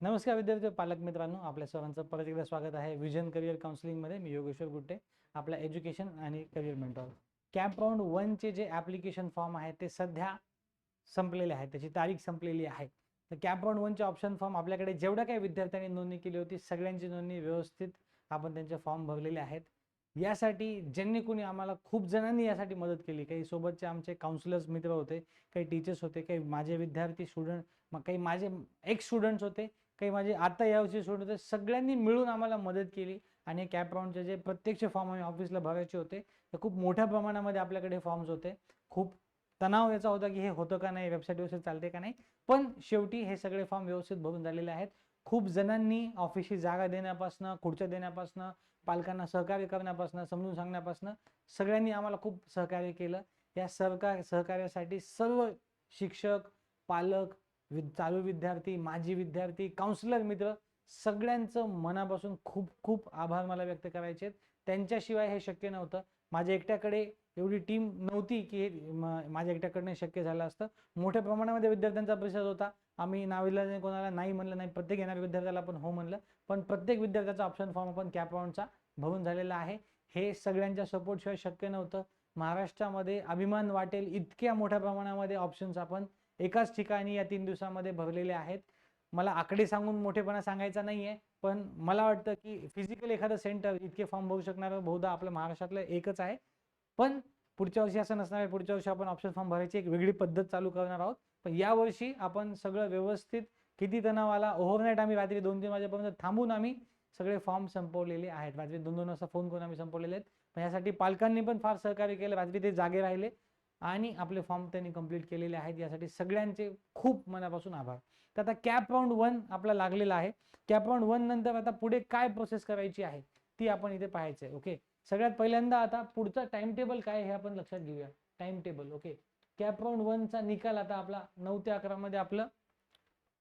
नमस्कार विद्यार्थी पालक मित्रांनो आपल्या सर्वांचं परत एकदा स्वागत आहे विजन करिअर काउन्सिलिंगमध्ये. मी योगेश्वर गुट्टे आपल्या एज्युकेशन आणि करिअर मेंटॉर. कॅम्प राऊंड वनचे जे ॲप्लिकेशन फॉर्म आहेत ते सध्या संपलेले आहेत त्याची तारीख संपलेली आहे. तर कॅम्प राऊंड वनचे ऑप्शन फॉर्म आपल्याकडे जेवढ्या काही विद्यार्थ्यांनी नोंदणी केली होती सगळ्यांची नोंदणी व्यवस्थित आपण त्यांचे फॉर्म भरलेले आहेत. यासाठी ज्यांनी कोणी आम्हाला खूप जणांनी यासाठी मदत केली काही सोबतचे आमचे काउन्सिलर्स मित्र होते काही टीचर्स होते काही माझे विद्यार्थी स्टुडंट मग काही माझे एक्स स्टुडंट्स होते काही माझे आता यावर्षी सोडून होते सगळ्यांनी मिळून आम्हाला मदत केली. आणि कॅप राऊंडचे जे प्रत्यक्ष फॉर्म आम्ही ऑफिसला भरायचे होते ते खूप मोठ्या प्रमाणामध्ये आपल्याकडे फॉर्म्स होते. खूप तणाव याचा होता की हे होतं का नाही वेबसाईट व्यवस्थित चालते का नाही. पण शेवटी हे सगळे फॉर्म व्यवस्थित भरून झालेले आहेत. खूप जणांनी ऑफिसची जागा देण्यापासनं खुर्च्या देण्यापासनं पालकांना सहकार्य करण्यापासनं समजून सांगण्यापासनं सगळ्यांनी आम्हाला खूप सहकार्य केलं. या सरकार सहकार्यासाठी सर्व शिक्षक पालक चालू विद्यार्थी माजी विद्यार्थी काउन्सिलर मित्र सगळ्यांचं मनापासून खूप खूप आभार मला व्यक्त करायचे आहेत. त्यांच्याशिवाय हे शक्य नव्हतं. माझ्या एकट्याकडे एवढी टीम नव्हती की हे म- माझ्या एकट्याकडनं शक्य झालं असतं. मोठ्या प्रमाणामध्ये विद्यार्थ्यांचा प्रतिसाद होता. आम्ही नाविलाजाने कोणाला नाही म्हणलं नाही प्रत्येक येणाऱ्या विद्यार्थ्याला आपण हो म्हणलं. पण प्रत्येक विद्यार्थ्याचा ऑप्शन फॉर्म आपण कॅप राऊंडचा भरून झालेला आहे. हे सगळ्यांच्या सपोर्टशिवाय शक्य नव्हतं. महाराष्ट्रामध्ये अभिमान वाटेल इतक्या मोठ्या प्रमाणामध्ये ऑप्शन्स आपण एकाच ठिकाणी या तीन दिवसामध्ये भरलेले आहेत. मला आकडे सांगून मोठेपणा सांगायचा नाही आहे पण मला वाटतं की फिजिकल एखादं सेंटर इतके फॉर्म भरू शकणारं बहुधा आपलं महाराष्ट्रातलं एकच आहे. पण पुढच्या वर्षी असं नसणार आहे पुढच्या वर्षी आपण ऑप्शन फॉर्म भरायची एक वेगळी पद्धत चालू करणार आहोत. पण यावर्षी आपण सगळं व्यवस्थित किती तणाव आला ओव्हरनाईट आम्ही रात्री दोन तीन वाजेपर्यंत थांबून आम्ही सगळे फॉर्म संपवलेले आहेत. रात्री दोन दोन वाजता फोन करून आम्ही संपवलेले आहेत. पण यासाठी पालकांनी पण फार सहकार्य केलं रात्री ते जागे राहिले. आणि आपले फॉर्म त्यांनी कंप्लीट केलेले आहेत. यासाठी सगळ्यांचे खूप मनापासून आभार. तर आता कॅप राऊंड वन आपला लागलेला आहे. कॅप राऊंड वन नंतर आता पुढे काय प्रोसेस करायची आहे ती आपण इथे पाहायचं आहे. ओके सगळ्यात पहिल्यांदा आता पुढचा टाइम टेबल काय हे आपण लक्षात घेऊया. Time table okay CAP round वनचा निकाल आता आपला नऊ ते अकरा मध्ये आपलं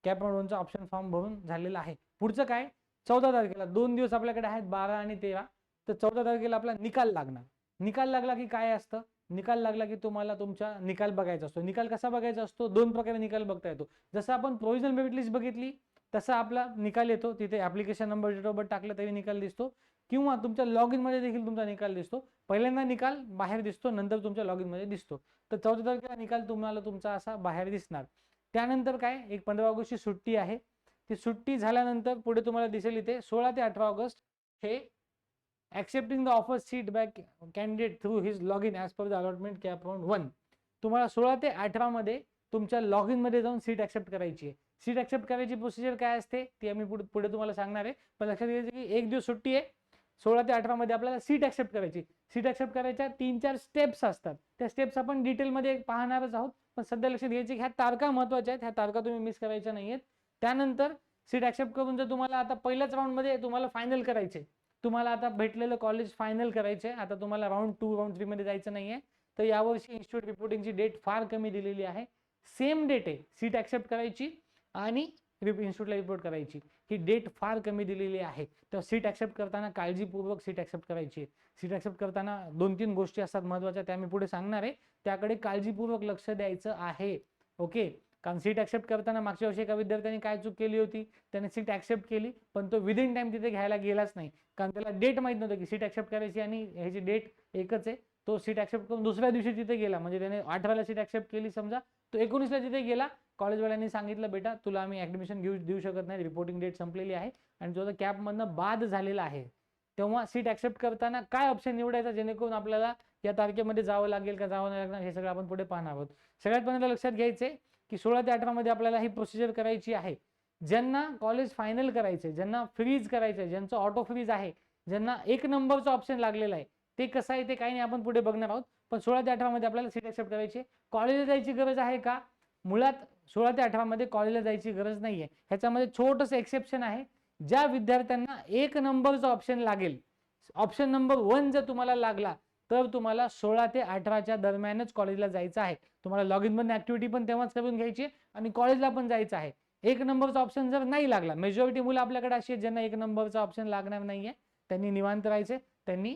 कॅप राऊंड वनचा ऑप्शन फॉर्म भरून झालेला आहे. पुढचं काय? चौदा तारखेला. दोन दिवस आपल्याकडे आहेत बारा आणि तेरा. तर चौदा तारखेला आपला निकाल लागणार. निकाल लागला की काय असतं? निकाल लागला की तुम्हाला तुमचा निकाल बघायचा असतो. निकाल कसा बघायचा असतो? दोन प्रकारे निकाल बघता येतो. जसं आपण प्रोव्हिजनल मेरिट लिस्ट बघितली तसा आपला निकाल येतो. तिथे application number date of birth टाकला तरी निकाल दिसतो. किंवा तुमच्या लॉग इनमध्ये देखील तुमचा निकाल दिसतो. पहिल्यांदा निकाल बाहेर दिसतो नंतर तुमच्या लॉगमध्ये दिसतो. तर चौदा तारखेला निकाल तुम्हाला तुमचा असा बाहेर दिसणार. त्यानंतर काय? एक पंधरा ऑगस्टची सुट्टी आहे. ती सुट्टी झाल्यानंतर पुढे तुम्हाला दिसेल इथे सोळा ते अठरा ऑगस्ट हे accepting the offer seat back candidate through his log in as per the allotment CAP round one तुम्हाला सोळा ते अठरा मध्ये तुमच्या लॉग इनमध्ये जाऊन सीट ॲक्सेप्ट करायची आहे. सीट ॲक्सेप्ट करायची प्रोसिजर काय असते? ती आम्ही पुढे पुढे तुम्हाला सांगणार आहे. पण लक्षात घ्यायचं की एक दिवस सुट्टी आहे. सोळा ते अठरा मध्ये आपल्याला सीट ॲक्सेप्ट करायची सीट ॲक्सेप्ट करायच्या तीन चार स्टेप्स असतात. त्या स्टेप्स आपण डिटेलमध्ये पाहणारच आहोत. पण सध्या लक्षात घ्यायची की ह्या तारखा महत्त्वाच्या आहेत. ह्या तारखा तुम्ही मिस करायच्या नाही आहेत त्यानंतर सीट ऍक्सेप्ट करून जर तुम्हाला आता पहिल्याच राऊंडमध्ये तुम्हाला फायनल करायचे तुम्हाला आता भेटलेलं कॉलेज फायनल करायचे आता तुम्हाला राऊंड टू राऊंड थ्री मध्ये जायचं नाहीये. तर यावर्षी इन्स्टिट्यूट रिपोर्टिंगची डेट फार कमी दिलेली आहे. सेम डेट आहे. सीट ऍक्सेप्ट करायची आणि इन्स्टिट्यूटला रिपोर्ट करायची. ही डेट फार कमी दिलेली आहे. तर सीट ऍक्सेप्ट करताना काळजीपूर्वक सीट ऍक्सेप्ट करायची सीट ऍक्सेप्ट करताना दोन तीन गोष्टी असतात महत्त्वाच्या त्या मी पुढे सांगणार आहे. त्याकडे काळजीपूर्वक लक्ष द्यायचं आहे. ओके कारण सीट ऍक्सेप्ट करताना मागच्या वर्षी एका विद्यार्थ्यांनी काय चूक केली होती? त्याने सीट ऍक्सेप्ट केली पण तो विदिन टाइम तिथे घ्यायला गेलाच नाही. कारण त्याला डेट माहीत नव्हतं की सीट ऍक्सेप्ट करायची आणि ह्याची डेट एकच आहे. तो सीट ऍक्सेप्ट करून दुसऱ्या दिवशी तिथे गेला. म्हणजे त्याने अठराला सीट ऍक्सेप्ट केली समजा. तो एकोणीसला तिथे गेला. कॉलेजवाल्यांनी सांगितलं बेटा तुला आम्ही ऍडमिशन घेऊ देऊ शकत नाही. रिपोर्टिंग डेट संपलेली आहे आणि जो कॅबमधनं बाद झालेला आहे तेव्हा सीट ऍक्सेप्ट करताना काय ऑप्शन निवडायचा? जेणेकरून आपल्याला या तारखेमध्ये जावं लागेल का जावं नाही लागणार हे सगळं आपण पुढे पाहणार आहोत. सगळ्यात पहिल्यांदा लक्षात घ्यायचंय की सोळा ते अठरा मध्ये आपल्याला ही प्रोसिजर करायची आहे. ज्यांना कॉलेज फायनल करायचे ज्यांना फ्रीज करायचंय ज्यांचं ऑटो फ्रीज आहे ज्यांना एक नंबरचं ऑप्शन लागलेलं आहे ते कसं आहे ते काही नाही आपण पुढे बघणार आहोत. पण सोळा ते अठरामध्ये आपल्याला सीट ऍक्सेप्ट करायची कॉलेजला जायची गरज आहे का? मुळात सोळा ते अठरा मध्ये कॉलेजला जायची गरज नाहीये. ह्याच्यामध्ये छोटंसं एक्सेप्शन आहे. ज्या विद्यार्थ्यांना एक नंबरचा ऑप्शन लागेल ऑप्शन नंबर वन जर तुम्हाला लागला तर तुम्हाला सोळा ते अठराच्या दरम्यानच कॉलेजला जायचं आहे. तुम्हाला लॉग इनमधून ऍक्टिव्हिटी पण तेव्हाच करून घ्यायची आणि कॉलेजला पण जायचं आहे. एक नंबरचा ऑप्शन जर नाही लागला मेजॉरिटी मुलं आपल्याकडे अशी आहेत ज्यांना एक नंबरचा ऑप्शन लागणार नाहीये. त्यांनी निवांत राहायचे त्यांनी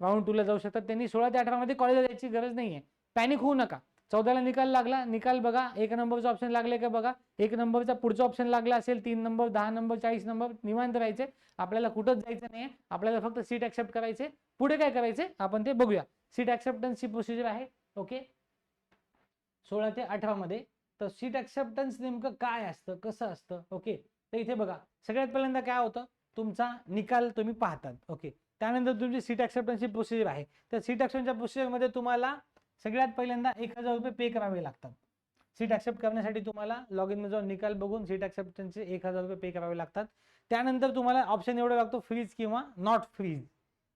राऊंड टूला जाऊ शकतात. त्यांनी सोळा ते अठरा मध्ये कॉलेजला जायची गरज नाहीये. पॅनिक होऊ नका. चौदाला निकाल लागला. निकाल बघा. एक नंबरचा ऑप्शन लागले का बघा. एक नंबरचा पुढचा ऑप्शन लागला असेल तीन नंबर दहा नंबर चाळीस नंबर निवांत राहायचे. आपल्याला कुठंच जायचं नाही आपल्याला फक्त सीट ऍक्सेप्ट करायचे. पुढे काय करायचे? आपण ते बघूया. सीट ऍक्सेप्टन्सची प्रोसिजर आहे. ओके सोळा ते अठरा मध्ये. तर सीट ऍक्सेप्टन्स नेमकं काय असतं? कसं असतं? ओके तर इथे बघा. सगळ्यात पहिल्यांदा काय होतं? तुमचा निकाल तुम्ही पाहतात. ओके त्यानंतर तुमची सीट ऍक्सेप्टन्सची प्रोसिजर आहे. तर सीट ऍक्सेप्टन्सच्या प्रोसिजरमध्ये तुम्हाला सगळ्यात पहिल्यांदा एक हजार रुपये पे करावे लागतात. सीट ऍक्सेप्ट करण्यासाठी तुम्हाला लॉग इन जाऊन निकाल बघून सीट ऍक्सेप्टन्सचे एक हजार रुपये पे करावे लागतात. त्यानंतर तुम्हाला ऑप्शन एवढा लागतो फ्रीज किंवा नॉट फ्रीज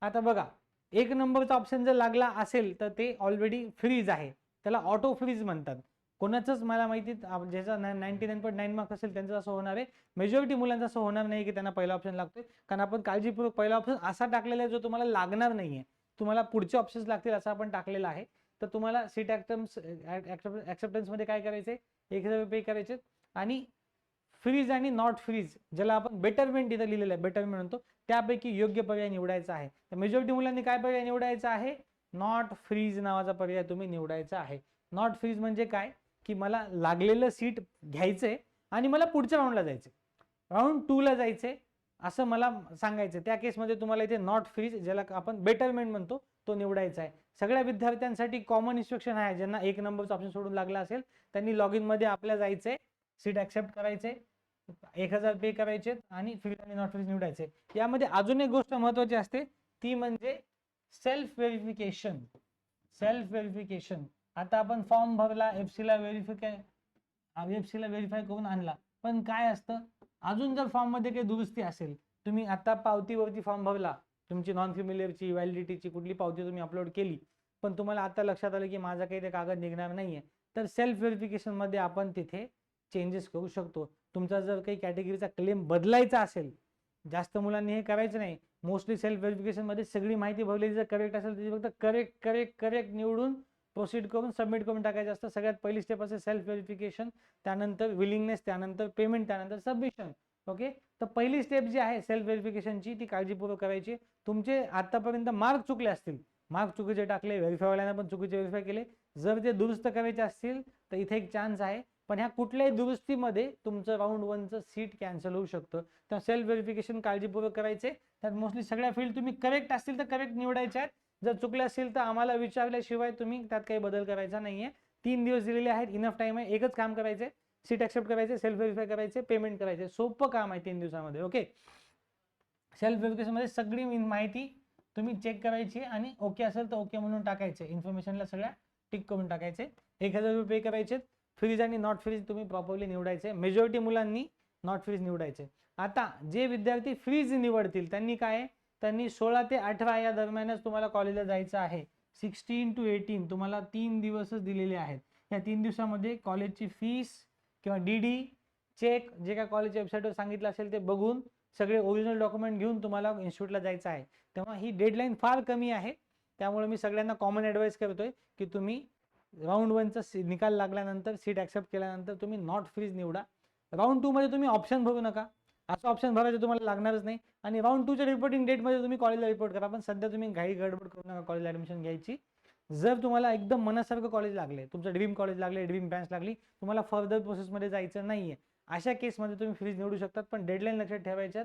आता बघा एक नंबरचा ऑप्शन जर लागला असेल तर ते ऑलरेडी फ्रीज आहे. त्याला ऑटो फ्रीज म्हणतात. कोणाचंच मला माहिती ज्याचा ninety nine point nine marks असेल त्यांचं असं होणार आहे. मेजॉरिटी मुलांचं असं होणार नाही की त्यांना पहिला ऑप्शन लागतोय. कारण आपण काळजीपूर्वक पहिला ऑप्शन असा टाकलेला आहे जो तुम्हाला लागणार नाहीये. तुम्हाला पुढचे ऑप्शन्स लागतील असं आपण टाकलेला आहे. तर तुम्हाला सीट ऍक्टम्स ॲक्सेप्टन्समध्ये काय करायचे एक हजार पे करायचे आणि फ्रीज आणि नॉट फ्रीज ज्याला आपण बेटरमेंट इथं लिहिलेलं आहे बेटरमेंट म्हणतो त्यापैकी योग्य पर्याय निवडायचा आहे. तर मेजॉरिटी मुलांनी काय पर्याय निवडायचा आहे? नॉट फ्रीज नावाचा पर्याय तुम्ही निवडायचा आहे. नॉट फ्रीज म्हणजे काय? की मला लागलेलं सीट घ्यायचंय आणि मला पुढच्या राऊंडला जायचे राऊंड टूला जायचंय असं मला सांगायचं त्या केसमध्ये तुम्हाला इथे नॉट फ्रीज ज्याला आपण बेटरमेंट म्हणतो तो निवडायचा आहे. सगळ्या विद्यार्थ्यांसाठी कॉमन इन्स्ट्रक्शन आहे. ज्यांना एक नंबरचा ऑप्शन सोडून लागला असेल त्यांनी लॉग इनमध्ये आपल्या जायचंय सीट ऍक्सेप्ट करायचे एक हजार पे करायचे आणि फ्रीज आणि नॉट फ्रीज निवडायचे. यामध्ये अजून एक गोष्ट महत्वाची असते ती म्हणजे सेल्फ व्हेरिफिकेशन सेल्फ व्हेरिफिकेशन आता आपण फॉर्म भरला एफ सीला व्हेरिफिकाय एफ सीला व्हेरीफाय करून आणला. पण काय असतं अजून जर फॉर्ममध्ये काही दुरुस्ती असेल तुम्ही आता पावतीवरती फॉर्म भरला तुमची नॉन फिमिलियरची व्हॅलिडिटीची कुठली पावती तुम्ही अपलोड केली पण तुम्हाला आता लक्षात आलं की माझा काही ते कागद निघणार नाहीये. तर सेल्फ व्हेरिफिकेशनमध्ये आपण तिथे चेंजेस करू शकतो. तुमचा जर काही कॅटेगरीचा क्लेम बदलायचा असेल जास्त मुलांनी हे करायचं नाही. मोस्टली सेल्फ व्हेरिफिकेशनमध्ये सगळी माहिती भरलेली जर करेक्ट असेल तिथे फक्त करेक्ट करेक्ट करेक्ट निवडून प्रोसीड करून सबमिट करून टाकायचं असतं. सगळ्यात पहिली स्टेप असेल सेल्फ व्हेरिफिकेशन त्यानंतर विलिंगनेस त्यानंतर पेमेंट त्यानंतर सबमिशन ओके? तर पहिली स्टेप जी आहे सेल्फ व्हेरिफिकेशनची ती काळजीपूर्वक करायची. तुमचे आतापर्यंत मार्क चुकले असतील. मार्क चुकीचे टाकले व्हेरीफायवाल्यांना पण चुकीचे व्हेरीफाय केले. जर ते दुरुस्त करायचे असतील तर इथे एक चान्स आहे. पण ह्या कुठल्याही दुरुस्तीमध्ये तुमचं राऊंड वनचं सीट कॅन्सल होऊ शकतं. तर सेल्फ व्हेरिफिकेशन काळजीपूर्वक करायचे. त्यात मोस्टली सगळ्या फील्ड तुम्ही करेक्ट असतील तर करेक्ट निवडायच्या आहेत. जर चुकले असतील तर आम्हाला विचारल्याशिवाय तुम्ही त्यात काही बदल करायचा नाहीये. तीन दिवस दिलेले आहेत इनफ टाइम आहे एकच काम करायचे सीट ऍक्सेप्ट करायचे सेल्फ व्हेरीफाय करायचे पेमेंट करायचे. सोपं काम आहे तीन दिवसामध्ये ओके सेल्फ व्हेरिफिकेशनमध्ये सगळी माहिती तुम्ही चेक करायची आणि ओके असेल तर ओके म्हणून टाकायचे. इन्फॉर्मेशनला सगळ्या टिक करून टाकायचे. एक हजार रुपये पे करायचे. फ्रीज आणि नॉट फ्रीज तुम्ही प्रॉपरली निवडायचे. मेजॉरिटी मुलांनी नॉट फ्रीज निवडायचे. आता जे विद्यार्थी फ्रीज निवडतील त्यांनी काय? त्यांनी सोळा ते अठरा या दरम्यानच तुम्हाला कॉलेजला जायचं आहे. सिक्स्टीन टू एटीन तुम्हाला तीन दिवसच दिलेले आहेत. या तीन दिवसामध्ये कॉलेजची फीस किंवा डी डी चेक जे काय कॉलेजच्या वेबसाईटवर सांगितलं असेल ते बघून सगळे ओरिजिनल डॉक्युमेंट घेऊन तुम्हाला इन्स्टिट्यूटला जायचं आहे. तेव्हा ही डेडलाईन फार कमी आहे. त्यामुळे मी सगळ्यांना कॉमन ॲडवाईस करतोय की तुम्ही राऊंड वनचा निकाल लागल्यानंतर सीट ॲक्सेप्ट केल्यानंतर तुम्ही नॉट फ्रीज निवडा. राऊंड टूमध्ये तुम्ही ऑप्शन भरू नका. असं ऑप्शन भरायचं तुम्हाला लागणारच नाही. आणि राऊंड टूच्या रिपोर्टिंग डेटमध्ये तुम्ही कॉलेजला रिपोर्ट करा. पण सध्या तुम्ही घाई गडबड करू नका कॉलेजला ॲडमिशन घ्यायची. जर तुम्हाला एकदम मनासारखं कॉलेज लागले तुमचं ड्रीम कॉलेज लागले ड्रीम ब्रँच लागली तुम्हाला फर्दर प्रोसेसमध्ये जायचं नाही आहे अशा केसमध्ये तुम्ही फ्रीज निवडू शकतात पण डेडलाईन लक्षात ठेवायच्यात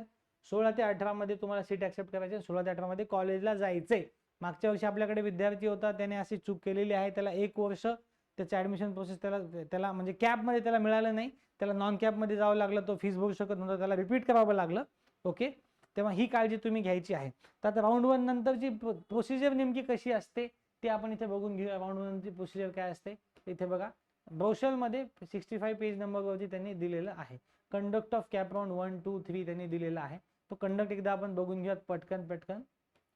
सोळा ते अठरामध्ये तुम्हाला सीट ॲक्सेप्ट करायचे सोळा ते अठरामध्ये कॉलेजला जायचंय. मागच्या वर्षी आपल्याकडे विद्यार्थी होता त्याने अशी चूक केलेली आहे. त्याला एक वर्ष त्याचं ॲडमिशन प्रोसेस त्याला त्याला म्हणजे कॅबमध्ये त्याला मिळालं नाही. त्याला नॉन कॅबमध्ये जावं लागलं तो फीज भरू शकत नव्हता. त्याला रिपीट करावं लागलं. ओके तेव्हा ही काळजी तुम्ही घ्यायची आहे. तर आता राऊंड वन नंतरची प्रोसिजर नेमकी कशी असते? ते आपण इथे बघून घेऊया. राऊंड वनची प्रोसिजर काय असते? इथे बघा. ब्रोशलमध्ये सिक्स्टी फाईव्ह पेज नंबरवरती त्यांनी दिलेलं आहे. Conduct of CAP round one two three त्यांनी दिलेला आहे. तो कंडक्ट एकदा आपण बघून घेऊयात पटकन पटकन.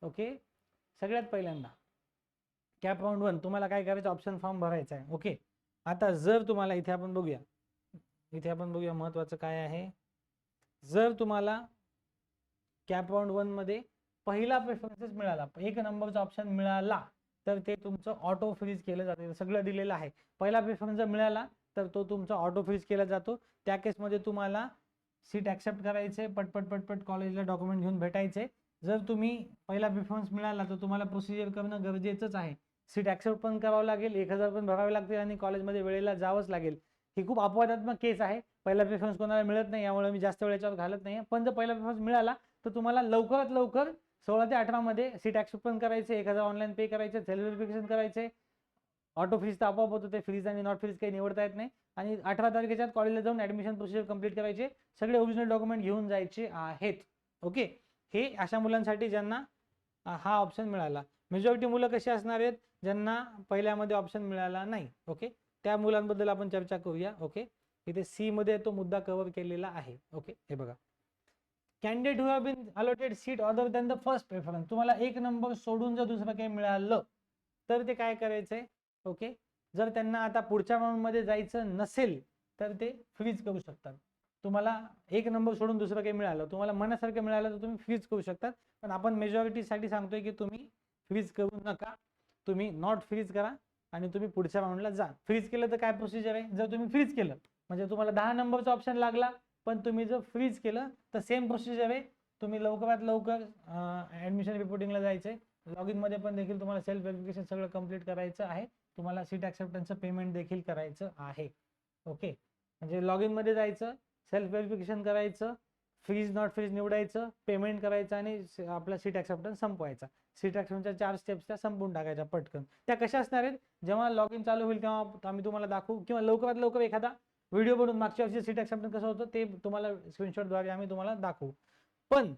ओके सगळ्यात पहिल्यांदा. कॅप राऊंड वन तुम्हाला काय करायचं? ऑप्शन फॉर्म भरायचा आहे. ओके आता जर तुम्हाला इथे आपण बघूया. इथे आपण बघूया महत्वाचं काय आहे. जर तुम्हाला कॅप राऊंड वनमध्ये पहिला प्रेफरन्सेस मिळाला एक नंबरचा ऑप्शन मिळाला तर ते तुमचं ऑटो फ्रीज केलं जातं. सगळं दिलेलं आहे. पहिला प्रेफरन्स जर मिळाला तर तो तुमचा ऑटो फ्रीज केला जातो. त्या केसमध्ये तुम्हाला सीट ॲक्सेप्ट करायचे पटपट पटपट कॉलेजला डॉक्युमेंट घेऊन भेटायचे. जर तुम्ही पहिला प्रेफरन्स मिळाला तर तुम्हाला प्रोसिजर करणं गरजेचंच आहे. सीट ॲक्सेप्ट पण करावं लागेल एक हजार पण भरावे लागतील आणि कॉलेजमध्ये वेळेला जावंच लागेल. ही खूप अपवादात्मक केस आहे. पहिला प्रेफरन्स कोणाला मिळत नाही यामुळे मी जास्त वेळेच्यावर घालत नाही पण जर पहिला प्रेफरन्स मिळाला तर तुम्हाला लवकरात लवकर सोळा ते अठरा मध्ये सीट ऍक्सेप्ट पण करायचे एक हजार ऑनलाईन पे करायचे सेल्फ व्हेरिफिकेशन करायचे. ऑटो फ्रीज तर आपोआप होते फ्रीज आणि नॉट फ्रीज काही निवडता येत नाही. आणि अठरा तारखेच्या कॉलेजला जाऊन ऍडमिशन प्रोसिजर कंप्लीट करायचे. सगळे ओरिजिनल डॉक्युमेंट घेऊन जायचे आहेत. ओके हे अशा मुलांसाठी ज्यांना हा ऑप्शन मिळाला. मेजॉरिटी मुलं कशी असणार आहेत? ज्यांना पहिल्यामध्ये ऑप्शन मिळाला नाही. ओके त्या मुलांबद्दल आपण चर्चा करूया. ओके इथे सी मध्ये तो मुद्दा कव्हर केलेला आहे. ओके हे बघा. Candidate who have been allotted seat other than the first preference तुम्हाला एक नंबर सोडून जर दुसरं काही मिळालं तर ते काय करायचंय? ओके जर त्यांना आता पुढच्या राऊंडमध्ये जायचं नसेल तर ते फ्रीज करू शकतात. तुम्हाला एक नंबर सोडून दुसरं काही मिळालं तुम्हाला मनासारखं मिळालं तर तुम्ही फ्रीज करू शकतात. पण आपण मेजॉरिटीसाठी सांगतोय की तुम्ही फ्रीज करू नका. तुम्ही नॉट फ्रीज करा आणि तुम्ही पुढच्या राऊंडला जा. फ्रीज केलं तर काय प्रोसिजर आहे? जर तुम्ही फ्रीज केलं म्हणजे तुम्हाला दहा नंबरचा ऑप्शन लागला पण तुम्ही जर फ्रीज केलं तर सेम प्रोसिजर आहे. तुम्ही लवकरात लवकर ऍडमिशन रिपोर्टिंगला जायचंय. लॉग इनमध्ये पण देखील तुम्हाला सेल्फ व्हेरिफिकेशन सगळं कंप्लीट करायचं आहे. तुम्हाला सीट ऍक्सेप्टन्सचं पेमेंट देखील करायचं आहे. ओके म्हणजे लॉग इनमध्ये जायचं सेल्फ व्हेरिफिकेशन करायचं फ्रीज नॉट फ्रीज निवडायचं पेमेंट करायचं आणि आपला सीट ऍक्सेप्टन्स संपवायचा. सीट ऍक्सेप्टन्सच्या चार स्टेप्स त्या संपून टाकायच्या पटकन. त्या कशा असणार आहेत? जेव्हा लॉग इन चालू होईल तेव्हा आम्ही तुम्हाला दाखवू. किंवा लवकरात लवकर एखादा व्हिडिओ बनवून मागच्या वर्षी सीट ऍक्सेप्टन्स कसं होतं ते तुम्हाला स्क्रीनशॉटद्वारे आम्ही तुम्हाला दाखवू. पण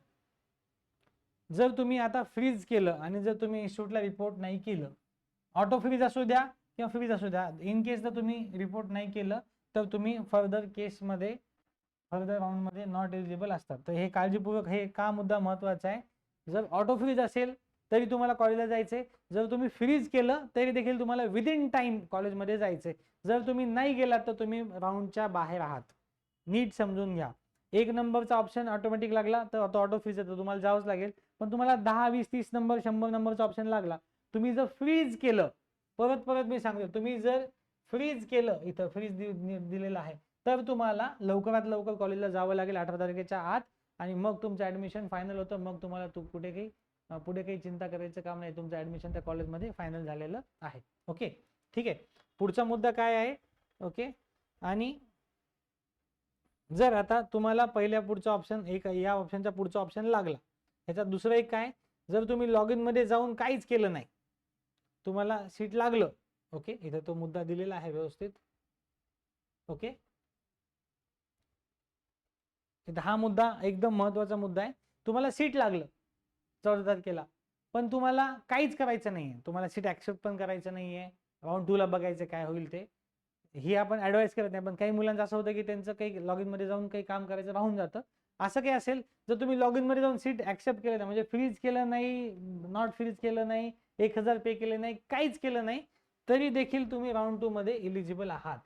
जर तुम्ही आता फ्रीज केलं आणि जर तुम्ही इन्स्टिट्यूटला रिपोर्ट नाही केलं ऑटो फ्रीज असू द्या किंवा फ्रीज असू द्या इन केस जर तुम्ही रिपोर्ट नाही केलं तर तुम्ही फर्दर केसमध्ये फर्दर राऊंडमध्ये नॉट एलिजिबल असतात. तर हे काळजीपूर्वक हे का मुद्दा महत्त्वाचा आहे? जर ऑटो फ्रीज असेल तरी तुम्हाला कॉलेजला जायचे जर तुम्ही फ्रीज केलं तरी देखील तुम्हाला विदिन टाइम कॉलेजमध्ये जायचे जर तुम्ही नाही गेलात तर तुम्ही राऊंडच्या बाहेर आहात. नीट समजून घ्या. एक नंबरचा ऑप्शन ऑटोमॅटिक लागला तर आता ऑटो फ्रीज येतो. तुम्हाला जावंच लागेल. पण तुम्हाला दहा वीस तीस नंबर शंभर नंबरचा ऑप्शन लागला. तुम्ही जर फ्रीज केलं परत परत मी सांगतो. तुम्ही जर फ्रीज केलं इथं फ्रीज दिलेलं आहे तर तुम्हाला लवकरात लवकर कॉलेजला जावं लागेल अठरा तारखेच्या आत. आणि मग तुमचं ऍडमिशन फायनल होतं. मग तुम्हाला तू कुठे काही पुढे काही चिंता करायचं काम नाही. तुमचं ऍडमिशन त्या कॉलेजमध्ये फायनल झालेलं आहे. ओके ठीक आहे? पुढचा मुद्दा काय आहे? ओके आणि जर आता तुम्हाला पहिल्या पुढचा ऑप्शन एक या ऑप्शनचा पुढचा ऑप्शन लागला ह्याचा दुसरं एक काय? जर तुम्ही लॉग इनमध्ये जाऊन काहीच केलं नाही तुम्हाला सीट लागलं ओके इथं तो मुद्दा दिलेला आहे व्यवस्थित. ओके इथं हा मुद्दा एकदम महत्त्वाचा मुद्दा आहे. तुम्हाला सीट लागलं. चौदा तारखेला पण तुम्हाला काहीच करायचं नाहीये. तुम्हाला सीट ऍक्सेप्ट पण करायचं नाहीये. राऊंड टू ला बघायचं काय होईल ते. ही आपण ॲडवाईस करत नाही. पण काही मुलांचं असं होतं की त्यांचं काही लॉग इनमध्ये जाऊन काही काम करायचं राहून जातं. असं काही असेल जर तुम्ही लॉग इनमध्ये जाऊन सीट ऍक्सेप्ट म्हणजे केलं नाही म्हणजे फ्रीज केलं नाही नॉट फ्रीज केलं नाही एक हजार पे केले नाही काहीच केलं नाही तरी देखील तुम्ही राऊंड टू मध्ये इलिजिबल आहात.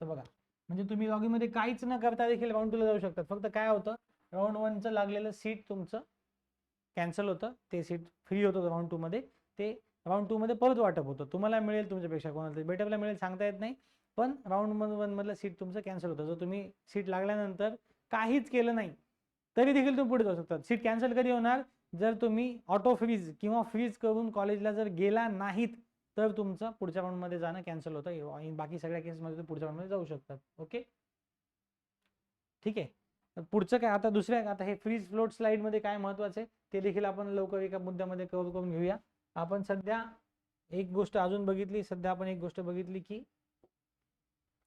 तर बघा म्हणजे तुम्ही लॉग इनमध्ये काहीच न करता देखील राऊंड टूला जाऊ शकतात फक्त काय होतं राऊंड वनचं लागलेलं सीट तुमचं कॅन्सल होतं. ते सीट फ्री होतं राऊंड टूमध्ये ते राऊंड टूमध्ये परत वाटप होतं. तुम्हाला मिळेल तुमच्यापेक्षा कोणाला तरी बेटरला मिळेल सांगता येत नाही. पण राऊंड वनमधलं सीट तुमचं कॅन्सल होतं. जर तुम्ही सीट लागल्यानंतर काहीच केलं नाही तरी देखील तुम्ही पुढे जाऊ शकता. सीट कॅन्सल कधी होणार? जर तुम्ही ऑटो फ्रीज किंवा फ्रीज करून कॉलेजला जर गेला नाहीत तर तुमचं पुढच्या राऊंडमध्ये जाणं कॅन्सल होतं. बाकी सगळ्या केसमध्ये तुम्ही पुढच्या राऊंडमध्ये जाऊ शकतात ओके ठीक आहे? पुढचं काय? आता दुसऱ्या आता हे फ्रीज फ्लोट स्लाइडमध्ये काय महत्वाचं आहे? ते देखील आपण लवकर एका मुद्द्यामध्ये कव्हर करून घेऊया. आपण सध्या एक गोष्ट अजून बघितली सध्या आपण एक गोष्ट बघितली की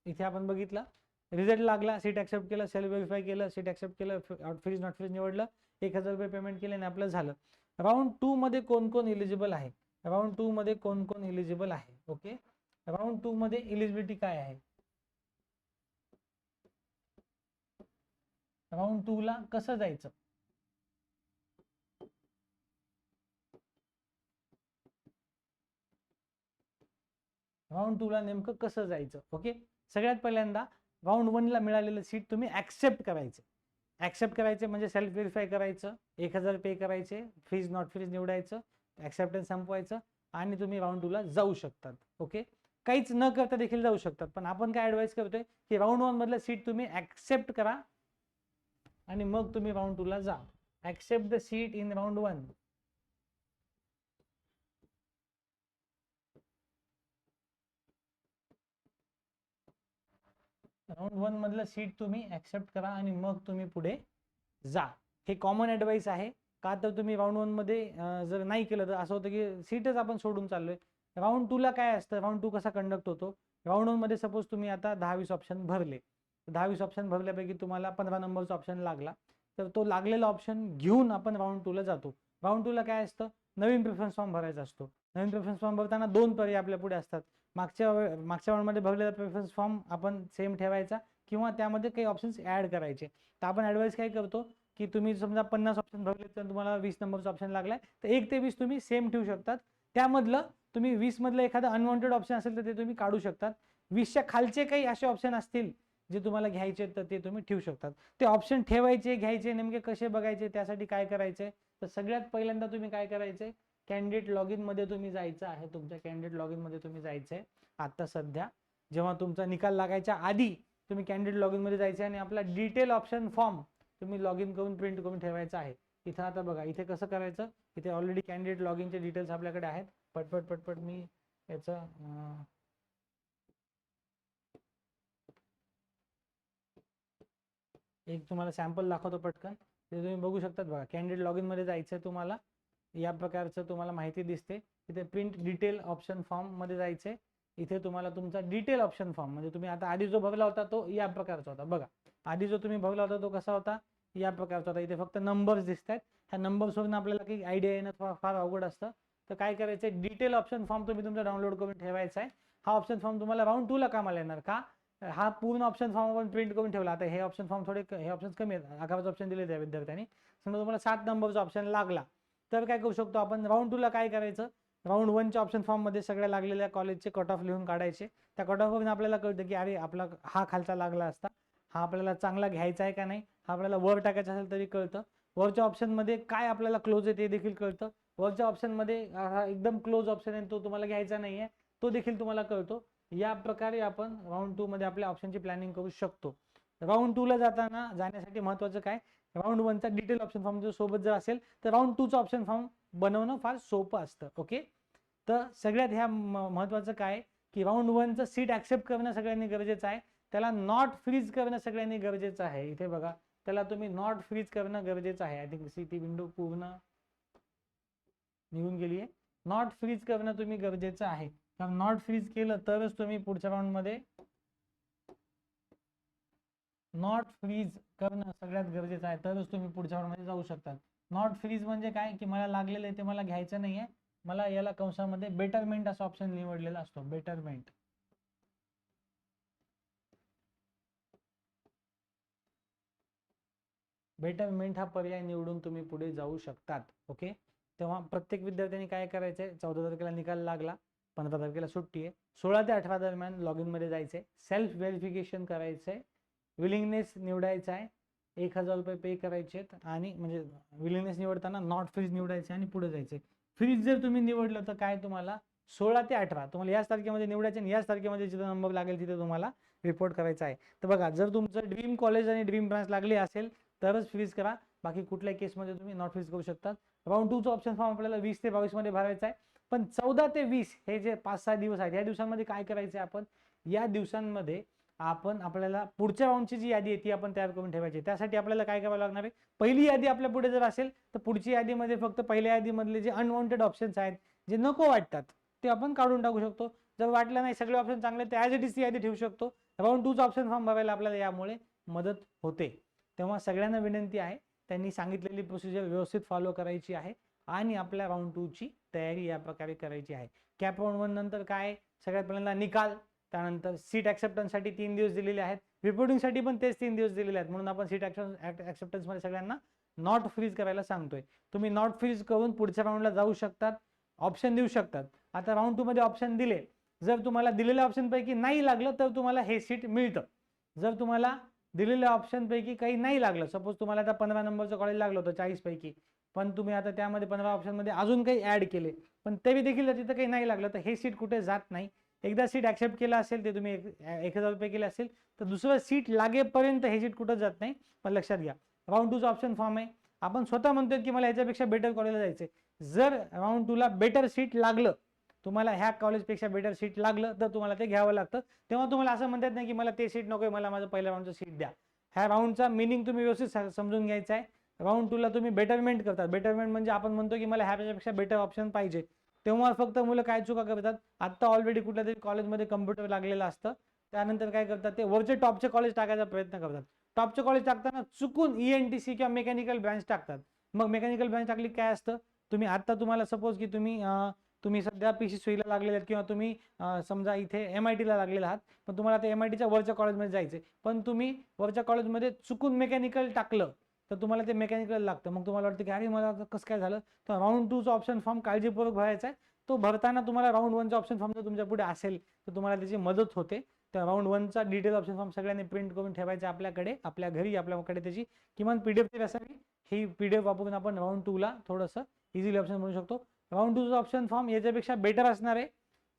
इथे आपण बघितलं रिझल्ट लागला सीट ऍक्सेप्ट केलं सेल्फ व्हेरीफाय केलं सीट ऍक्सेप्ट केलं फ्रीज नॉट फ्रीज निवडलं एक हजार रुपये पेमेंट केले आणि आपलं झालं. राऊंड टू मध्ये कोण कोण इलिजिबल आहे? राऊंड टू मध्ये कोण कोण इलिजिबल आहे? ओके राऊंड टू मध्ये इलिजिबिलिटी काय आहे? राऊंड टू ला कसं जायचं? राऊंड टू ला नेमकं कसं जायचं? ओके? सगळ्यात पहिल्यांदा राऊंड वन ला मिळालेलं सीट तुम्ही ऍक्सेप्ट करायचे. ऍक्सेप्ट करायचे म्हणजे सेल्फ व्हेरीफाय करायचं. एक हजार पे करायचे. फ्रीज नॉट फ्रीज निवडायचं. ऍक्सेप्टन्स संपवायचं आणि तुम्ही राऊंड टू ला जाऊ शकतात. ओके? काहीच न करता देखील जाऊ शकतात. पण आपण काय ऍडवाईस करतोय की राऊंड वन मधलं सीट तुम्ही ऍक्सेप्ट करा. आणि मग तुम्ही राऊंड टू ला जा. Accept the seat in round one round one मधलं सीट तुम्ही ऍक्सेप्ट करा आणि मग तुम्ही पुढे जा. हे कॉमन ऍडवाईस आहे. का तर तुम्ही राऊंड वनमध्ये जर नाही केलं तर असं होतं की सीटच आपण सोडून चाललोय. राऊंड टू ला काय असतं? राऊंड टू कसा कंडक्ट होतो? राऊंड वनमध्ये सपोज तुम्ही आता दहावीस ऑप्शन भरले. दहा वीस ऑप्शन भरल्यापैकी तुम्हाला पंधरा नंबरचा ऑप्शन लागला. तर तो लागलेला ऑप्शन घेऊन आपण राऊंड टूला जातो. राऊंड टूला काय असतं? नवीन प्रिफरन्स फॉर्म भरायचा असतो. नवीन प्रेफरन्स फॉर्म भरताना दोन पर्याय आपल्या पुढे असतात. मागच्या मागच्या राऊंडमध्ये भरलेला प्रिफरन्स फॉर्म आपण सेम ठेवायचा किंवा त्यामध्ये काही ऑप्शन्स ॲड करायचे. तर आपण ॲडवाईस काय करतो? की तुम्ही समजा पन्नास ऑप्शन भरले तर तुम्हाला वीस नंबरचा ऑप्शन लागलाय. तर एक ते वीस तुम्ही सेम ठेवू शकतात. त्यामधलं तुम्ही वीसमधलं एखादं अनवॉन्टेड ऑप्शन असेल तर ते तुम्ही काढू शकतात. वीसच्या खालचे काही असे ऑप्शन असतील जे तुम्हाला घ्यायचे तर ते तुम्ही ठेवू शकतात. ते ऑप्शन ठेवायचे घ्यायचे नेमके कसे बघायचे त्यासाठी काय करायचे? तर सगळ्यात पहिल्यांदा तुम्ही काय करायचे? कॅन्डिडेट लॉग इनमध्ये तुम्ही जायचं आहे तुमच्या कॅन्डिडेट लॉग इनमध्ये तुम्ही जायचंय आता सध्या जेव्हा तुमचा निकाल लागायच्या आधी तुम्ही कॅन्डिडेट लॉग इनमध्ये जायचे आणि आपला डिटेल ऑप्शन फॉर्म तुम्ही लॉग इन करून प्रिंट करून ठेवायचा आहे. इथं आता बघा इथे कसं करायचं? इथे ऑलरेडी कॅन्डिडेट लॉग इनचे डिटेल्स आपल्याकडे आहेत. पटपट पटपट मी याचं एक तुम्हाला सॅम्पल दाखवतो पटकन. ते तुम्ही बघू शकतात बघा. कॅन्डिडेट लॉग इनमध्ये जायचं तुम्हाला. या प्रकारचं तुम्हाला माहिती दिसते. इथे प्रिंट डिटेल ऑप्शन फॉर्ममध्ये जायचं आहे इथे तुम्हाला तुमचा डिटेल ऑप्शन फॉर्म म्हणजे तुम्ही आता आधी जो भरला होता तो या प्रकारचा होता. बघा. आधी जो तुम्ही भरला होता तो कसा होता? या प्रकारचा होता. इथे फक्त नंबर्स दिसत आहेत ह्या नंबर्सवरून आपल्याला काही आयडिया येणं फार फार अवघड असतं. तर काय करायचं डिटेल ऑप्शन फॉर्म तुम्ही तुमचा डाउनलोड करून ठेवायचा आहे हा ऑप्शन फॉर्म तुम्हाला राऊंड टूला कामाला येणार का? हा पूर्ण ऑप्शन फॉर्म आपण प्रिंट करून ठेवला. आता हे ऑप्शन फॉर्म थोडे हे ऑप्शन कमी आहेत. अकराचं ऑप्शन दिले त्या विद्यार्थ्यांनी. समजा तुम्हाला सात नंबरचा ऑप्शन लागला. तर काय करू शकतो आपण? राऊंड टूला काय करायचं? राऊंड वनच्या ऑप्शन फॉर्ममध्ये सगळ्या लागलेल्या कॉलेजचे कट ऑफ लिहून काढायचे. त्या कट ऑफवरून आपल्याला कळतं की अरे आपला हा खालचा लागला असता. हा आपल्याला चांगला घ्यायचा आहे का नाही? हा आपल्याला वर टाकायचा असेल तरी कळतं. वरच्या ऑप्शनमध्ये काय आपल्याला क्लोज आहे ते देखील कळतं. वरच्या ऑप्शनमध्ये हा एकदम क्लोज ऑप्शन आहे तो तुम्हाला घ्यायचा नाही आहे तो देखील तुम्हाला कळतो. या प्रकारे आपण राऊंड टू मध्ये आपल्या ऑप्शनची प्लॅनिंग करू शकतो. राऊंड टू ला जाताना जाण्यासाठी महत्वाचं काय? राऊंड वनचा डिटेल ऑप्शन फॉर्म जर सोबत जर असेल तर राऊंड टूचा ऑप्शन फॉर्म बनवणं फार सोपं असतं ओके तर सगळ्यात ह्या महत्वाचं काय? की राऊंड वनचं सीट ऍक्सेप्ट करणं सगळ्यांनी गरजेचं आहे. त्याला नॉट फ्रीज करणं सगळ्यांनी गरजेचं आहे. इथे बघा त्याला तुम्ही नॉट फ्रीज करणं गरजेचं आहे. आय थिंक सी ती विंडो पूर्ण निघून गेली आहे नॉट फ्रीज करणं तुम्ही गरजेचं आहे. नॉट फ्रीज केलं तरच तुम्ही पुढच्या राऊंडमध्ये नॉट फ्रीज करणं सगळ्यात गरजेचं आहे. तरच तुम्ही पुढच्या राऊंडमध्ये जाऊ शकतात. नॉट फ्रीज म्हणजे काय? की मला लागलेलं आहे ते मला घ्यायचं नाहीये. मला याला कंसामध्ये बेटरमेंट असा ऑप्शन निवडलेला असतो. बेटरमेंट बेटरमेंट हा पर्याय निवडून तुम्ही पुढे जाऊ शकतात. ओके तेव्हा प्रत्येक विद्यार्थ्यांनी काय करायचंय? चौदा तारखेला निकाल लागला. पंधरा तारखेला सुट्टी आहे. सोळा ते अठरा दरम्यान लॉग इनमध्ये जायचं जायचंय. सेल्फ व्हेरिफिकेशन करायचंय. विलिंगनेस निवडायचा आहे. एक हजार रुपये पे करायचे आहेत आणि म्हणजे विलिंगनेस निवडताना नॉट फ्रीज निवडायचे आणि पुढे जायचे फ्रीज जर तुम्ही निवडलं तर काय तुम्हाला? सोळा ते अठरा. तुम्हाला याच तारखेमध्ये निवडायचे आणि याच तारखेमध्ये जिथं नंबर लागेल तिथे तुम्हाला रिपोर्ट करायचा आहे. तर बघा जर तुमचं ड्रीम कॉलेज आणि ड्रीम ब्रांच लागली असेल तरच फ्रीज करा. बाकी कुठल्याही केसमध्ये तुम्ही नॉट फ्रीज करू शकतात. राऊंड टूचा ऑप्शन फॉर्म आपल्याला वीस ते बावीसमध्ये भरायचा आहे. पण चौदा ते वीस हे जे पाच सहा दिवस आहेत या दिवसांमध्ये काय करायचं आहे आपण? या दिवसांमध्ये आपण आपल्याला पुढच्या राऊंडची जी यादी आहे ती आपण तयार करून ठेवायची. त्यासाठी आपल्याला काय करावं लागणार आहे? पहिली यादी आपल्या पुढे जर असेल तर पुढची यादीमध्ये फक्त पहिल्या यादीमधले जे अनवॉन्टेड ऑप्शन्स आहेत जे नको वाटतात ते आपण काढून टाकू शकतो. जर वाटलं नाही सगळे ऑप्शन चांगले तर ॲज इट इज ती यादी ठेवू शकतो. राऊंड टूचा ऑप्शन फॉर्म भरायला आपल्याला यामुळे मदत होते. तेव्हा सगळ्यांना विनंती आहे त्यांनी सांगितलेली प्रोसिजर व्यवस्थित फॉलो करायची आहे. आणि आपल्या राऊंड टूची तयारी या प्रकारे करायची आहे. कॅप राऊंड वन नंतर काय? सगळ्यात पहिल्यांदा निकाल त्यानंतर सीट ॲक्सेप्टन्ससाठी तीन दिवस दिलेले आहेत. रिपोर्टिंगसाठी पण तेच तीन दिवस दिलेले आहेत. म्हणून आपण सीट ऍक्सेप्टन्समध्ये सगळ्यांना नॉट फ्रीज करायला सांगतोय. तुम्ही नॉट फ्रीज करून पुढच्या राऊंडला जाऊ शकतात. ऑप्शन देऊ शकतात. आता राऊंड टू मध्ये ऑप्शन दिले. जर तुम्हाला दिलेल्या ऑप्शनपैकी नाही लागलं तर तुम्हाला हे सीट मिळतं. जर तुम्हाला दिलेल्या ऑप्शनपैकी काही नाही लागलं सपोज तुम्हाला आता पंधरा नंबरचं कॉलेज लागलं होतं चाळीसपैकी पण तुम्ही आता त्यामध्ये पंधरा ऑप्शनमध्ये अजून काही ॲड केले. पण तरी देखील तिथं काही नाही लागलं तर हे सीट कुठे जात नाही. एकदा सीट ॲक्सेप्ट केलं असेल ते तुम्ही एक एक हजार रुपये केले असेल तर दुसरं सीट लागेपर्यंत हे सीट कुठं जात नाही. पण लक्षात घ्या राऊंड टूचा ऑप्शन फॉर्म आहे. आपण स्वतः म्हणतोय की मला याच्यापेक्षा बेटर कॉलेजला जायचं जर राऊंड टूला बेटर सीट लागलं तुम्हाला ह्या कॉलेजपेक्षा बेटर सीट लागलं तर तुम्हाला ते घ्यावं लागतं. तेव्हा तुम्हाला असं म्हणतात नाही की मला ते सीट नको मला माझं पहिल्या राऊंडचं सीट द्या. ह्या राऊंडचा मिनिंग तुम्ही व्यवस्थित समजून घ्यायचा आहे. राऊंड टूला तुम्ही बेटरमेंट करतात. बेटरमेंट म्हणजे आपण म्हणतो की मला ह्यापेक्षा बेटर ऑप्शन पाहिजे. तेव्हा फक्त मुलं काय चुका करतात? आत्ता ऑलरेडी कुठल्या तरी कॉलेजमध्ये कम्प्युटर लागलेलं असतं. त्यानंतर काय करतात ते? वरचे टॉपचे कॉलेज टाकायचा प्रयत्न करतात. टॉपचे कॉलेज टाकताना चुकून ई एन टी सी किंवा मेकॅनिकल ब्रँच टाकतात. मग मेकॅनिकल ब्रँच टाकली काय असतं? तुम्ही आत्ता तुम्हाला सपोज की तुम्ही तुम्ही सध्या पी सी सुईला लागलेले आहेत किंवा तुम्ही समजा इथे एम आय टीला लागलेला आहात. पण तुम्हाला ते एम आय टीच्या वरच्या कॉलेजमध्ये जायचे पण तुम्ही वरच्या कॉलेजमध्ये चुकून मेकॅनिकल टाकलं. तर तुम्हाला ते मेकॅनिकल लागतं. मग तुम्हाला वाटतं की अरे मला कसं काय झालं? तर राऊंड टूचा ऑप्शन फॉर्म काळजीपूर्वक भरायचा आहे. तो भरताना तुम्हाला राऊंड वनचा ऑप्शन फॉर्म जर तुमच्यापुढे असेल तर तुम्हाला त्याची मदत होते. तर राऊंड वनचा डिटेल ऑप्शन फॉर्म सगळ्यांनी प्रिंट करून ठेवायचा आपल्याकडे आपल्या घरी आपल्याकडे त्याची किमान पी डी एफ तरी असावी ही पी डी एफ वापरून आपण राऊंड टूला थोडंसं इझिली ऑप्शन म्हणू शकतो. राऊंड टूचा ऑप्शन फॉर्म याच्यापेक्षा बेटर असणार आहे.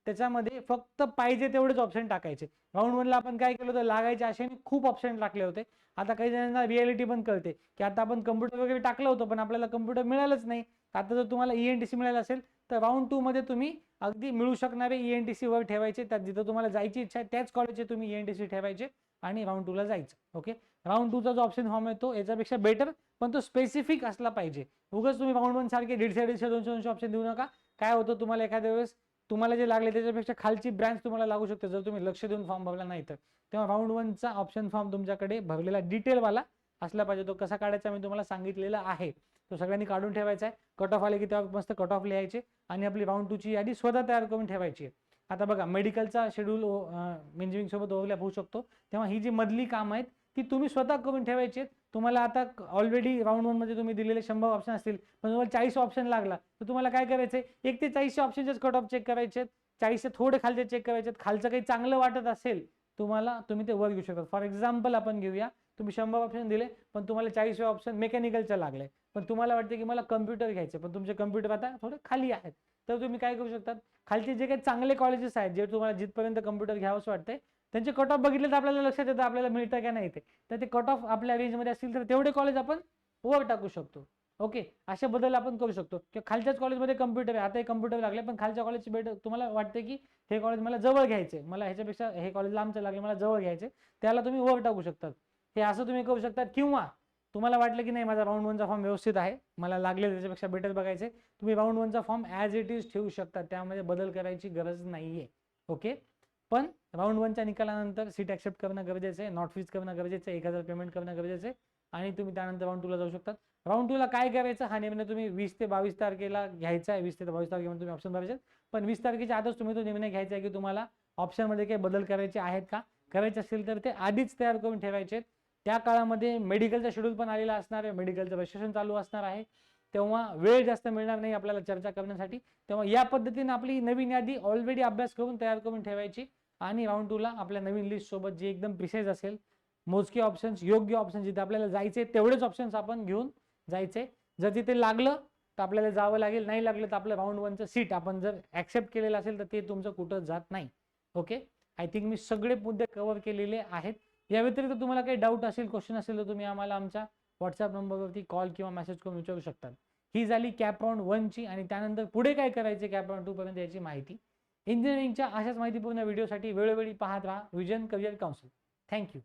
त्याच्यामध्ये फक्त पाहिजे तेवढेच ऑप्शन टाकायचे. राऊंड वनला आपण काय केलं होतं? लागायच्या आशेने खूप ऑप्शन टाकले होते. आता काही जणांना रियालिटी पण कळते. की आता आपण कम्प्युटर वगैरे टाकलं होतं पण आपल्याला कम्प्युटर मिळालंच नाही. आता जर तुम्हाला ई एन टी सी मिळालं असेल तर राऊंड टू मध्ये तुम्ही अगदी मिळू शकणारे ई एन टी सी वर ठेवायचे. त्यात जिथं तुम्हाला जायची इच्छा आहे त्याच कॉलेजचे तुम्ही ई एन टी सी ठेवायचे आणि राऊंड टूला जायचं. ओके राऊंड टूचा जो ऑप्शन फॉर्म आहे तो याच्यापेक्षा बेटर पण तो स्पेसिफिक असला पाहिजे. उगाच तुम्ही राऊंड वन सारखे दीडशे दीडशे दोनशे दोनशे ऑप्शन देऊ नका. काय होतं तुम्हाला एखाद्या वेळेस तुम्हाला जे लागले त्याच्यापेक्षा खालची ब्रँच तुम्हाला लागू शकते. जर तुम्ही लक्ष देऊन फॉर्म भरला नाही तर. तेव्हा राऊंड वनचा ऑप्शन फॉर्म तुमच्याकडे भरलेला डिटेलवाला असला पाहिजे. तो कसा काढायचा मी तुम्हाला सांगितलेला आहे. तो सगळ्यांनी काढून ठेवायचा आहे. कट ऑफ आले की तेव्हा मस्त कट ऑफ लिहायचे आणि आपली राऊंड टूची यादी स्वतः तयार करून ठेवायची आहे. आता बघा मेडिकलचा शेड्यूल इंजिनिअरिंग सोबत ओव्हरलॅप होऊ शकतो. तेव्हा ही जी मधली कामं आहेत ती तुम्ही स्वतः करून ठेवायची आहेत. तुम्हाला आता ऑलरेडी राऊंड वनमध्ये तुम्ही दिलेले शंभर ऑप्शन असतील पण तुम्हाला चाळीस ऑप्शन लागला तर तुम्हाला काय करायचंय? एक ते चाळीसशे ऑप्शनचेच कट ऑफ चेक करायचे चाळीसचे थोडे खालचे चेक करायचे खालचं काही चांगलं वाटत असेल तुम्हाला तुम्ही ते वर घेऊ शकता. फॉर एक्झाम्पल आपण घेऊया. तुम्ही शंभर ऑप्शन दिले पण तुम्हाला चाळीसशे ऑप्शन मेकॅनिकलचं लागले. पण तुम्हाला वाटते की मला कम्प्युटर घ्यायचे पण तुमचे कम्प्युटर आता थोडे खाली आहेत. तर तुम्ही काय करू शकतात? खालचे जे काही चांगले कॉलेजेस आहेत जे तुम्हाला जिथपर्यंत कम्प्युटर घ्यावंच वाटते त्यांचे कट ऑफ बघितले तर आपल्याला लक्षात येतं आपल्याला मिळतं का नाही ते. तर ते कट ऑफ आपल्या रेंजमध्ये असतील तर तेवढे कॉलेज आपण वर टाकू शकतो. ओके असे बदल आपण करू शकतो. किंवा खालच्याच कॉलेजमध्ये कम्प्युटर आहे. आता हे कम्प्युटर लागले पण खालच्या कॉलेजची भेट तुम्हाला वाटते की हे कॉलेज मला जवळ घ्यायचे. मला ह्याच्यापेक्षा हे कॉलेज लांबचं लागले मला जवळ घ्यायचे. त्याला तुम्ही वर टाकू शकतात. हे असं तुम्ही करू शकतात किंवा तुम्हाला वाटलं की नाही माझा राऊंड वनचा फॉर्म व्यवस्थित आहे. मला लागले त्याच्यापेक्षा बेटर बघायचे. तुम्ही राऊंड वनचा फॉर्म ॲज इट इज ठेवू शकता. त्यामध्ये बदल करायची गरज नाहीये. ओके पण राऊंड वनच्या निकालानंतर सीट ॲक्सेप्ट करणं गरजेचं आहे नॉट फीज करणं गरजेचं आहे एक हजार पेमेंट करणं गरजेचं आहे आणि तुम्ही त्यानंतर राऊंड टूला जाऊ शकतात. राऊंड टूला काय करायचं? हा निर्णय तुम्ही वीस ते बावीस तारखेला घ्यायचा आहे. वीस ते बावीस तारखेमध्ये तुम्ही ऑप्शन भरायचे. पण वीस तारखेच्या आधीच तुम्ही तो निर्णय घ्यायचा आहे की तुम्हाला ऑप्शनमध्ये काही बदल करायचे आहेत का? करायचे असतील तर ते आधीच तयार करून ठेवायचे. त्या काळामध्ये मेडिकलचा शेड्यूल पण आलेला असणार आहे. मेडिकलचं रजिस्ट्रेशन चालू असणार आहे. तेव्हा वेळ जास्त मिळणार नाही आपल्याला चर्चा करण्यासाठी. तेव्हा या पद्धतीने आपली नवीन यादी ऑलरेडी अभ्यास करून तयार करून ठेवायची. आणि राऊंड टूला आपल्या नवीन लिस्ट सोबत जी एकदम प्रिसाईज असेल मोजके ऑप्शन्स योग्य ऑप्शन जिथे आपल्याला जायचे तेवढेच ऑप्शन्स आपण घेऊन जायचे. जर तिथे लागलं तर आपल्याला जावं लागेल नाही लागलं तर आपलं राऊंड वनचं सीट आपण जर ऍक्सेप्ट केलेलं असेल तर ते तुमचं कुठं जात नाही. ओके आय थिंक मी सगळे मुद्दे कव्हर केलेले आहेत. या व्यतिरिक्त तुम्हाला काही डाऊट असेल क्वेश्चन असेल तर तुम्ही आम्हाला आमच्या व्हॉट्सअप नंबरवरती कॉल किंवा मेसेज करून विचारू शकतात. ही झाली कॅप राऊंड वनची आणि त्यानंतर पुढे काय करायचे कॅप राऊंड टू पर्यंत याची माहिती. इंजिनिअरिंगच्या अशाच माहितीपूर्ण व्हिडिओसाठी वेळोवेळी पाहत राहा. Vision career council thank you